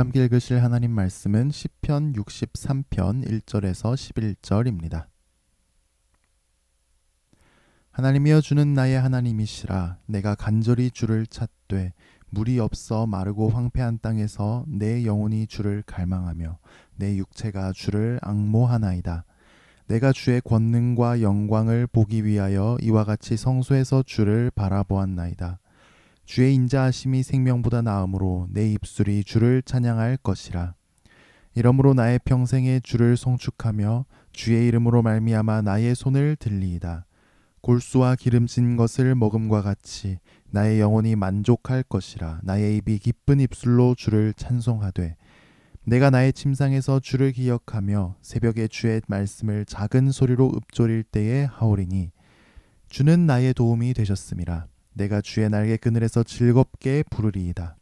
함께 읽으실 하나님 말씀은 시편 63편 1절에서 11절입니다. 하나님이여 주는 나의 하나님이시라 내가 간절히 주를 찾되 물이 없어 마르고 황폐한 땅에서 내 영혼이 주를 갈망하며 내 육체가 주를 앙모하나이다. 내가 주의 권능과 영광을 보기 위하여 이와 같이 성소에서 주를 바라보았나이다. 주의 인자하심이 생명보다 나음으로 내 입술이 주를 찬양할 것이라. 이러므로 나의 평생에 주를 송축하며 주의 이름으로 말미암아 나의 손을 들리이다. 골수와 기름진 것을 먹음과 같이 나의 영혼이 만족할 것이라. 나의 입이 기쁜 입술로 주를 찬송하되 내가 나의 침상에서 주를 기억하며 새벽에 주의 말씀을 작은 소리로 읊조릴 때에 하오리니 주는 나의 도움이 되셨음이라. 내가 주의 날개 그늘에서 즐겁게 부르리이다.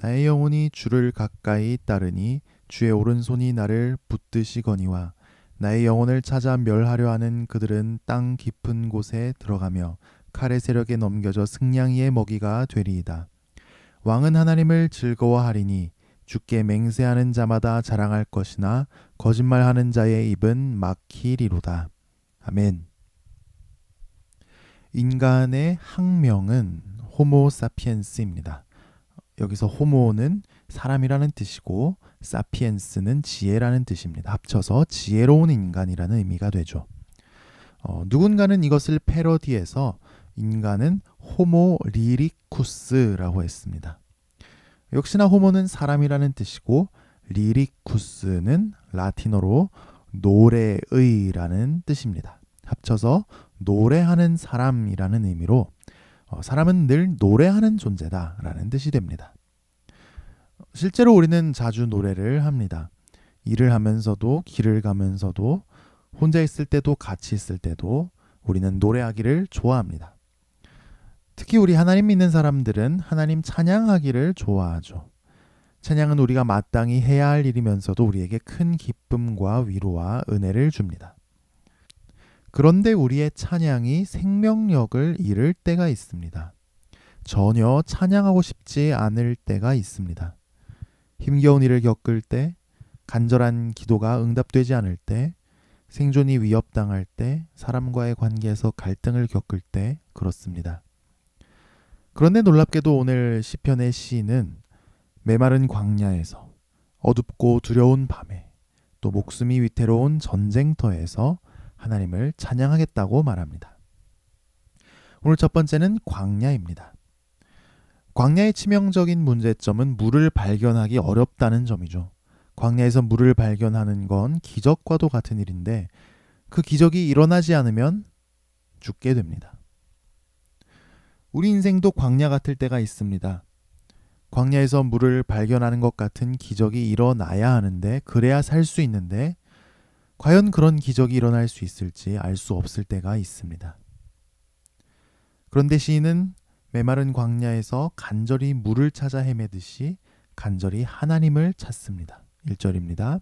나의 영혼이 주를 가까이 따르니 주의 오른손이 나를 붙드시거니와 나의 영혼을 찾아 멸하려 하는 그들은 땅 깊은 곳에 들어가며 칼의 세력에 넘겨져 승냥이의 먹이가 되리이다. 왕은 하나님을 즐거워하리니 주께 맹세하는 자마다 자랑할 것이나 거짓말하는 자의 입은 막히리로다. 아멘. 인간의 학명은 호모 사피엔스입니다. 여기서 호모는 사람이라는 뜻이고 사피엔스는 지혜라는 뜻입니다. 합쳐서 지혜로운 인간이라는 의미가 되죠. 어, 누군가는 이것을 패러디해서 인간은 호모 리리쿠스라고 했습니다. 역시나 호모는 사람이라는 뜻이고 리리쿠스는 라틴어로 노래의라는 뜻입니다. 합쳐서 노래하는 사람이라는 의미로 어, 사람은 늘 노래하는 존재다라는 뜻이 됩니다. 실제로 우리는 자주 노래를 합니다. 일을 하면서도 길을 가면서도 혼자 있을 때도 같이 있을 때도 우리는 노래하기를 좋아합니다. 특히 우리 하나님 믿는 사람들은 하나님 찬양하기를 좋아하죠. 찬양은 우리가 마땅히 해야 할 일이면서도 우리에게 큰 기쁨과 위로와 은혜를 줍니다. 그런데 우리의 찬양이 생명력을 잃을 때가 있습니다. 전혀 찬양하고 싶지 않을 때가 있습니다. 힘겨운 일을 겪을 때, 간절한 기도가 응답되지 않을 때, 생존이 위협당할 때, 사람과의 관계에서 갈등을 겪을 때 그렇습니다. 그런데 놀랍게도 오늘 시편의 시인은 메마른 광야에서 어둡고 두려운 밤에 또 목숨이 위태로운 전쟁터에서 하나님을 찬양하겠다고 말합니다. 오늘 첫 번째는 광야입니다. 광야의 치명적인 문제점은 물을 발견하기 어렵다는 점이죠. 광야에서 물을 발견하는 건 기적과도 같은 일인데 그 기적이 일어나지 않으면 죽게 됩니다. 우리 인생도 광야 같을 때가 있습니다. 광야에서 물을 발견하는 것 같은 기적이 일어나야 하는데 그래야 살 수 있는데 과연 그런 기적이 일어날 수 있을지 알 수 없을 때가 있습니다. 그런데 시인은 메마른 광야에서 간절히 물을 찾아 헤매듯이 간절히 하나님을 찾습니다. 1절입니다.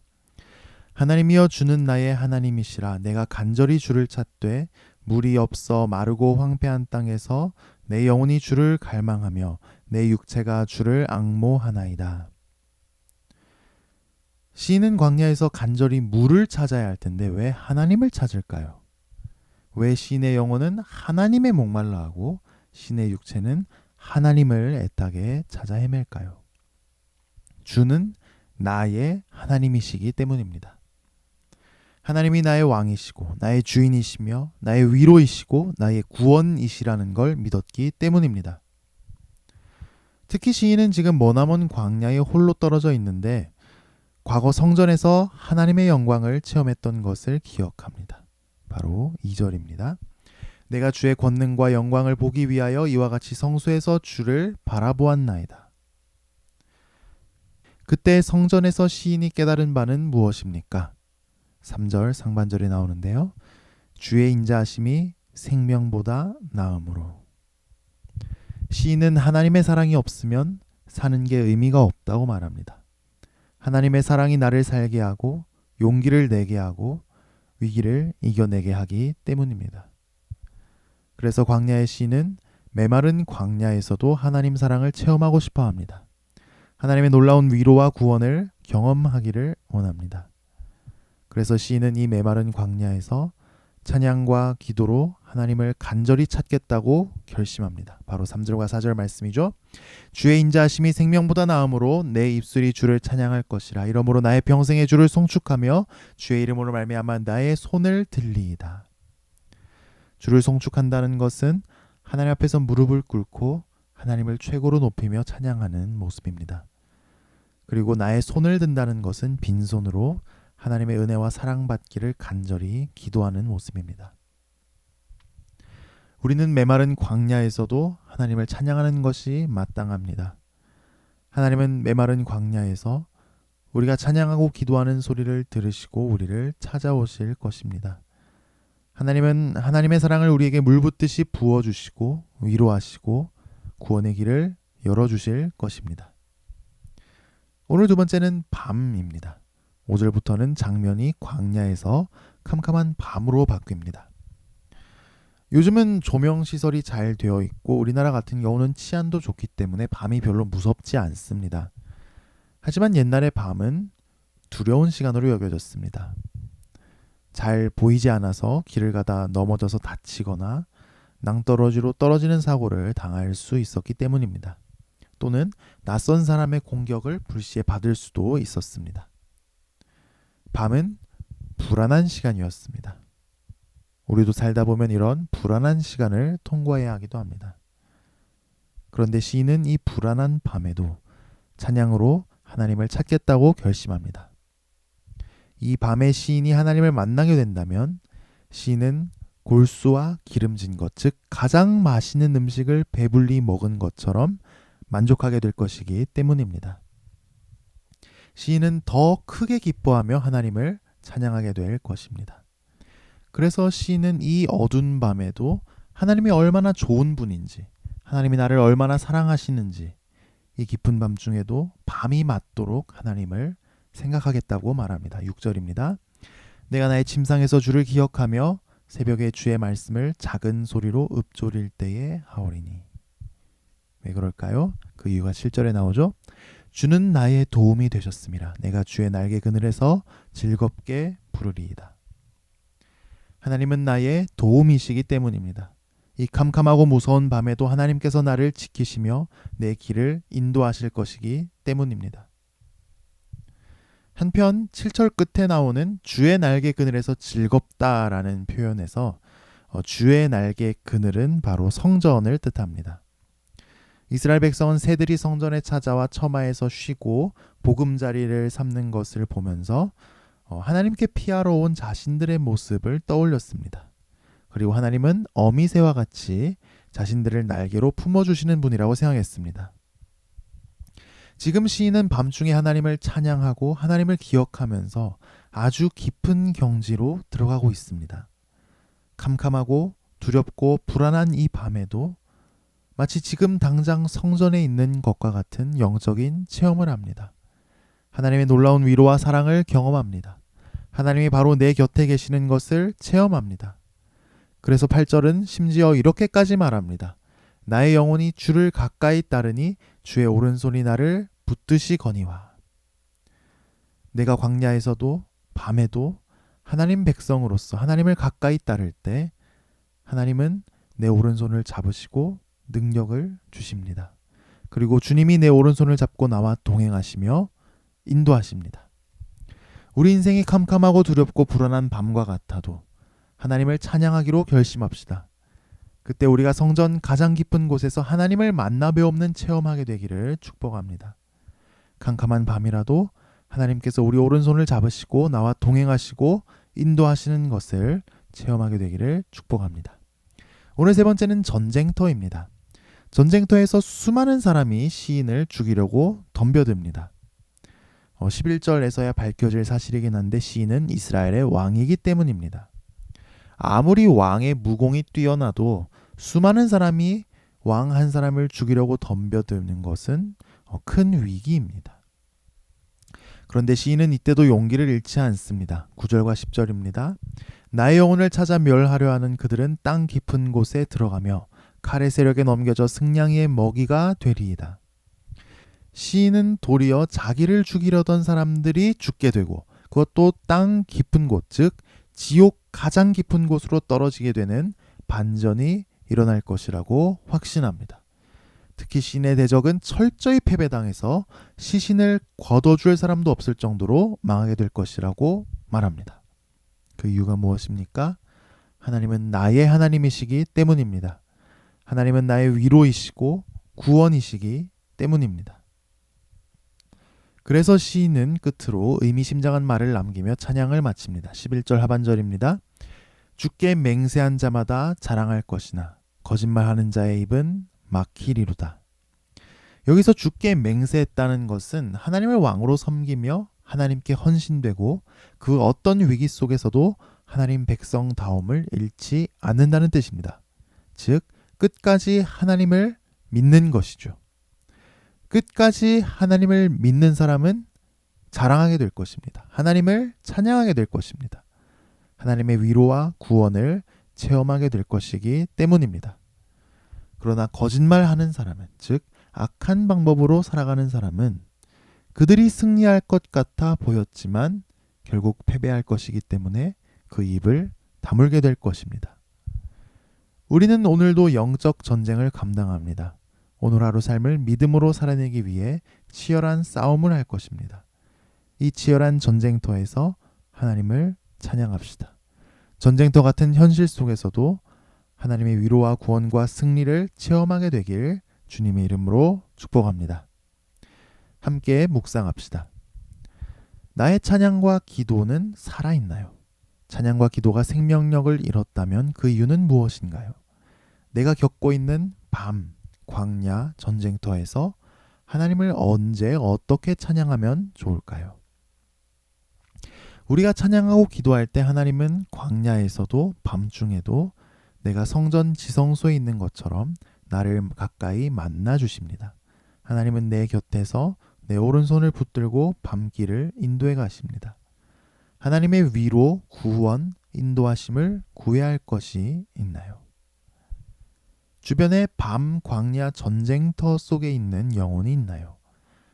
하나님이여 주는 나의 하나님이시라 내가 간절히 주를 찾되 물이 없어 마르고 황폐한 땅에서 내 영혼이 주를 갈망하며 내 육체가 주를 앙모하나이다. 시인은 광야에서 간절히 물을 찾아야 할 텐데 왜 하나님을 찾을까요? 왜 시인의 영혼은 하나님의 목말라 하고 신의 육체는 하나님을 애타게 찾아 헤맬까요? 주는 나의 하나님이시기 때문입니다. 하나님이 나의 왕이시고 나의 주인이시며 나의 위로이시고 나의 구원이시라는 걸 믿었기 때문입니다. 특히 시인은 지금 머나먼 광야에 홀로 떨어져 있는데 과거 성전에서 하나님의 영광을 체험했던 것을 기억합니다. 바로 2절입니다. 내가 주의 권능과 영광을 보기 위하여 이와 같이 성소에서 주를 바라보았나이다. 그때 성전에서 시인이 깨달은 바는 무엇입니까? 3절 상반절에 나오는데요. 주의 인자하심이 생명보다 나음으로. 시인은 하나님의 사랑이 없으면 사는 게 의미가 없다고 말합니다. 하나님의 사랑이 나를 살게 하고 용기를 내게 하고 위기를 이겨내게 하기 때문입니다. 그래서 광야의 시는 메마른 광야에서도 하나님 사랑을 체험하고 싶어 합니다. 하나님의 놀라운 위로와 구원을 경험하기를 원합니다. 그래서 시인은 이 메마른 광야에서 찬양과 기도로 하나님을 간절히 찾겠다고 결심합니다. 바로 3절과 4절 말씀이죠. 주의 인자하심이 생명보다 나음으로 내 입술이 주를 찬양할 것이라. 이러므로 나의 평생의 주를 송축하며 주의 이름으로 말미암아 나의 손을 들리이다. 주를 송축한다는 것은 하나님 앞에서 무릎을 꿇고 하나님을 최고로 높이며 찬양하는 모습입니다. 그리고 나의 손을 든다는 것은 빈손으로 하나님의 은혜와 사랑받기를 간절히 기도하는 모습입니다. 우리는 메마른 광야에서도 하나님을 찬양하는 것이 마땅합니다. 하나님은 메마른 광야에서 우리가 찬양하고 기도하는 소리를 들으시고 우리를 찾아오실 것입니다. 하나님은 하나님의 사랑을 우리에게 물붓듯이 부어주시고 위로하시고 구원의 길을 열어주실 것입니다. 오늘 두 번째는 밤입니다. 5절부터는 장면이 광야에서 캄캄한 밤으로 바뀝니다. 요즘은 조명 시설이 잘 되어 있고 우리나라 같은 경우는 치안도 좋기 때문에 밤이 별로 무섭지 않습니다. 하지만 옛날의 밤은 두려운 시간으로 여겨졌습니다. 잘 보이지 않아서 길을 가다 넘어져서 다치거나 낭떠러지로 떨어지는 사고를 당할 수 있었기 때문입니다. 또는 낯선 사람의 공격을 불시에 받을 수도 있었습니다. 밤은 불안한 시간이었습니다. 우리도 살다 보면 이런 불안한 시간을 통과해야 하기도 합니다. 그런데 시인은 이 불안한 밤에도 찬양으로 하나님을 찾겠다고 결심합니다. 이 밤에 시인이 하나님을 만나게 된다면 시인은 골수와 기름진 것, 즉 가장 맛있는 음식을 배불리 먹은 것처럼 만족하게 될 것이기 때문입니다. 시인은 더 크게 기뻐하며 하나님을 찬양하게 될 것입니다. 그래서 시인은 이 어두운 밤에도 하나님이 얼마나 좋은 분인지, 하나님이 나를 얼마나 사랑하시는지, 이 깊은 밤 중에도 밤이 맞도록 하나님을 생각하겠다고 말합니다. 6절입니다. 내가 나의 침상에서 주를 기억하며 새벽에 주의 말씀을 작은 소리로 읊조릴 때에 하오리니. 왜 그럴까요? 그 이유가 7절에 나오죠. 주는 나의 도움이 되셨습니다. 내가 주의 날개 그늘에서 즐겁게 부르리이다. 하나님은 나의 도움이시기 때문입니다. 이 캄캄하고 무서운 밤에도 하나님께서 나를 지키시며 내 길을 인도하실 것이기 때문입니다. 한편 7절 끝에 나오는 주의 날개 그늘에서 즐겁다라는 표현에서 어, 주의 날개 그늘은 바로 성전을 뜻합니다. 이스라엘 백성은 새들이 성전에 찾아와 처마에서 쉬고 보금자리를 삼는 것을 보면서 어, 하나님께 피하러 온 자신들의 모습을 떠올렸습니다. 그리고 하나님은 어미새와 같이 자신들을 날개로 품어주시는 분이라고 생각했습니다. 지금 시인은 밤중에 하나님을 찬양하고 하나님을 기억하면서 아주 깊은 경지로 들어가고 있습니다. 캄캄하고 두렵고 불안한 이 밤에도 마치 지금 당장 성전에 있는 것과 같은 영적인 체험을 합니다. 하나님의 놀라운 위로와 사랑을 경험합니다. 하나님이 바로 내 곁에 계시는 것을 체험합니다. 그래서 8절은 심지어 이렇게까지 말합니다. 나의 영혼이 주를 가까이 따르니 주의 오른손이 나를 붙듯이 거니와. 내가 광야에서도 밤에도 하나님 백성으로서 하나님을 가까이 따를 때 하나님은 내 오른손을 잡으시고 능력을 주십니다. 그리고 주님이 내 오른손을 잡고 나와 동행하시며 인도하십니다. 우리 인생이 캄캄하고 두렵고 불안한 밤과 같아도 하나님을 찬양하기로 결심합시다. 그때 우리가 성전 가장 깊은 곳에서 하나님을 만나 배없는 체험하게 되기를 축복합니다. 캄캄한 밤이라도 하나님께서 우리 오른손을 잡으시고 나와 동행하시고 인도하시는 것을 체험하게 되기를 축복합니다. 오늘 세 번째는 전쟁터입니다. 전쟁터에서 수많은 사람이 시인을 죽이려고 덤벼듭니다. 어, 11절에서야 밝혀질 사실이긴 한데 시인은 이스라엘의 왕이기 때문입니다. 아무리 왕의 무공이 뛰어나도 수많은 사람이 왕 한 사람을 죽이려고 덤벼드는 것은 어, 큰 위기입니다. 그런데 시인은 이때도 용기를 잃지 않습니다. 9절과 10절입니다. 나의 영혼을 찾아 멸하려 하는 그들은 땅 깊은 곳에 들어가며 칼의 세력에 넘겨져 승냥이의 먹이가 되리이다. 시인은 도리어 자기를 죽이려던 사람들이 죽게 되고 그것도 땅 깊은 곳, 즉 지옥 가장 깊은 곳으로 떨어지게 되는 반전이 일어날 것이라고 확신합니다. 특히 신의 대적은 철저히 패배당해서 시신을 걷어줄 사람도 없을 정도로 망하게 될 것이라고 말합니다. 그 이유가 무엇입니까? 하나님은 나의 하나님이시기 때문입니다. 하나님은 나의 위로이시고 구원이시기 때문입니다. 그래서 시인은 끝으로 의미심장한 말을 남기며 찬양을 마칩니다. 11절 하반절입니다. 주께 맹세한 자마다 자랑할 것이나 거짓말하는 자의 입은 막히리로다. 여기서 주께 맹세했다는 것은 하나님을 왕으로 섬기며 하나님께 헌신되고 그 어떤 위기 속에서도 하나님 백성다움을 잃지 않는다는 뜻입니다. 즉 끝까지 하나님을 믿는 것이죠. 끝까지 하나님을 믿는 사람은 자랑하게 될 것입니다. 하나님을 찬양하게 될 것입니다. 하나님의 위로와 구원을 체험하게 될 것이기 때문입니다. 그러나 거짓말하는 사람은 즉 악한 방법으로 살아가는 사람은 그들이 승리할 것 같아 보였지만 결국 패배할 것이기 때문에 그 입을 다물게 될 것입니다. 우리는 오늘도 영적 전쟁을 감당합니다. 오늘 하루 삶을 믿음으로 살아내기 위해 치열한 싸움을 할 것입니다. 이 치열한 전쟁터에서 하나님을 찬양합시다. 전쟁터 같은 현실 속에서도 하나님의 위로와 구원과 승리를 체험하게 되길 주님의 이름으로 축복합니다. 함께 묵상합시다. 나의 찬양과 기도는 살아있나요? 찬양과 기도가 생명력을 잃었다면 그 이유는 무엇인가요? 내가 겪고 있는 밤, 광야, 전쟁터에서 하나님을 언제 어떻게 찬양하면 좋을까요? 우리가 찬양하고 기도할 때 하나님은 광야에서도 밤중에도 내가 성전 지성소에 있는 것처럼 나를 가까이 만나 주십니다. 하나님은 내 곁에서 내 오른손을 붙들고 밤길을 인도해 가십니다. 하나님의 위로, 구원, 인도하심을 구해야 할 것이 있나요? 주변에 밤 광야 전쟁터 속에 있는 영혼이 있나요?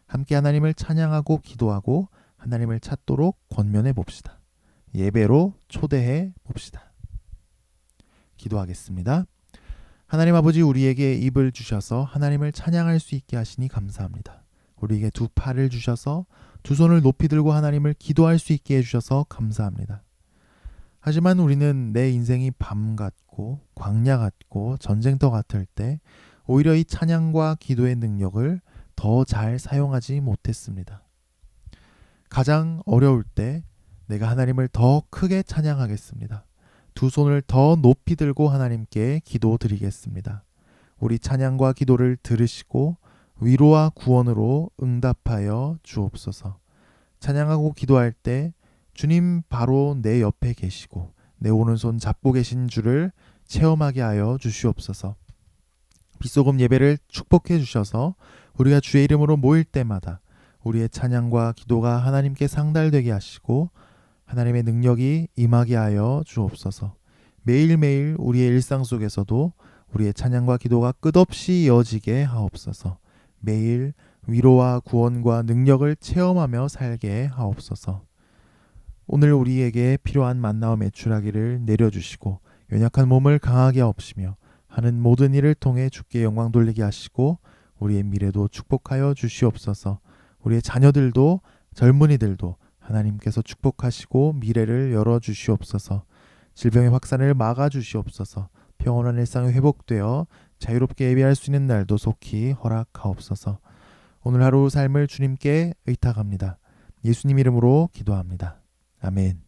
함께 하나님을 찬양하고 기도하고 하나님을 찾도록 권면해 봅시다. 예배로 초대해 봅시다. 기도하겠습니다. 하나님 아버지 우리에게 입을 주셔서 하나님을 찬양할 수 있게 하시니 감사합니다. 우리에게 두 팔을 주셔서 두 손을 높이 들고 하나님을 기도할 수 있게 해주셔서 감사합니다. 하지만 우리는 내 인생이 밤 같고 광야 같고 전쟁터 같을 때 오히려 이 찬양과 기도의 능력을 더 잘 사용하지 못했습니다. 가장 어려울 때 내가 하나님을 더 크게 찬양하겠습니다. 두 손을 더 높이 들고 하나님께 기도 드리겠습니다. 우리 찬양과 기도를 들으시고 위로와 구원으로 응답하여 주옵소서. 찬양하고 기도할 때 주님 바로 내 옆에 계시고 내 오른손 잡고 계신 줄을 체험하게 하여 주시옵소서. 빗소금 예배를 축복해 주셔서 우리가 주의 이름으로 모일 때마다 우리의 찬양과 기도가 하나님께 상달되게 하시고 하나님의 능력이 임하게 하여 주옵소서. 매일매일 우리의 일상 속에서도 우리의 찬양과 기도가 끝없이 이어지게 하옵소서. 매일 위로와 구원과 능력을 체험하며 살게 하옵소서. 오늘 우리에게 필요한 만나와 매출하기를 내려주시고 연약한 몸을 강하게 없시며 하는 모든 일을 통해 주께 영광 돌리게 하시고 우리의 미래도 축복하여 주시옵소서. 우리의 자녀들도 젊은이들도 하나님께서 축복하시고 미래를 열어 주시옵소서. 질병의 확산을 막아 주시옵소서. 평온한 일상이 회복되어 자유롭게 예배할 수 있는 날도 속히 허락하옵소서. 오늘 하루 삶을 주님께 의탁합니다. 예수님 이름으로 기도합니다. 아멘.